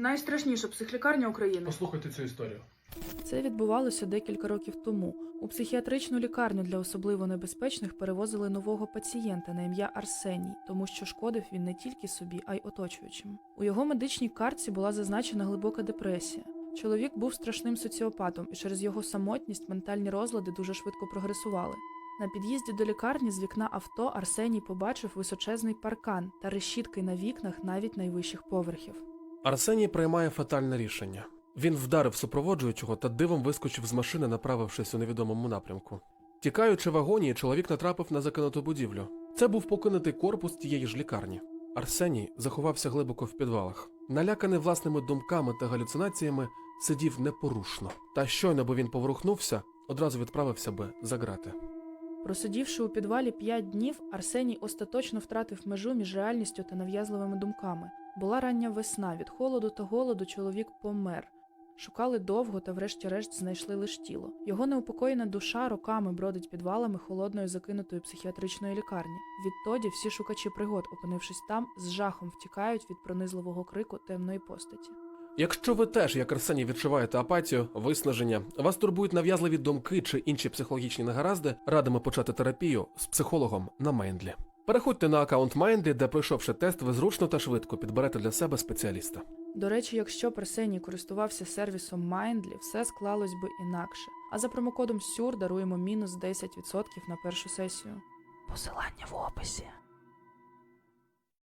Найстрашніша психлікарня України. Послухайте цю історію. Це відбувалося декілька років тому. У психіатричну лікарню для особливо небезпечних перевозили нового пацієнта на ім'я Арсеній, тому що шкодив він не тільки собі, а й оточуючим. У його медичній картці була зазначена глибока депресія. Чоловік був страшним соціопатом, і через його самотність ментальні розлади дуже швидко прогресували. На під'їзді до лікарні з вікна авто Арсеній побачив височезний паркан та решітки на вікнах навіть найвищих поверхів. Арсеній приймає фатальне рішення. Він вдарив супроводжуючого та дивом вискочив з машини, направившись у невідомому напрямку. Тікаючи в агонії, чоловік натрапив на закинуту будівлю. Це був покинутий корпус тієї ж лікарні. Арсеній заховався глибоко в підвалах. Наляканий власними думками та галюцинаціями, сидів непорушно. Та щойно бо він поворухнувся, одразу відправився би за грати. Просидівши у підвалі п'ять днів, Арсеній остаточно втратив межу між реальністю та нав'язливими думками. Була рання весна, від холоду та голоду чоловік помер. Шукали довго та врешті-решт знайшли лиш тіло. Його неупокоєна душа роками бродить підвалами холодної закинутої психіатричної лікарні. Відтоді всі шукачі пригод, опинившись там, з жахом втікають від пронизливого крику темної постаті. Якщо ви теж, як Арсеній, відчуваєте апатію, виснаження, вас турбують нав'язливі думки чи інші психологічні негаразди, радимо почати терапію з психологом на Майндлі. Переходьте на аккаунт Майндлі, де пройшовши тест, ви зручно та швидко підберете для себе спеціаліста. До речі, якщо Персеній користувався сервісом Майндлі, все склалось би інакше. А за промокодом SURE даруємо мінус 10% на першу сесію. Посилання в описі.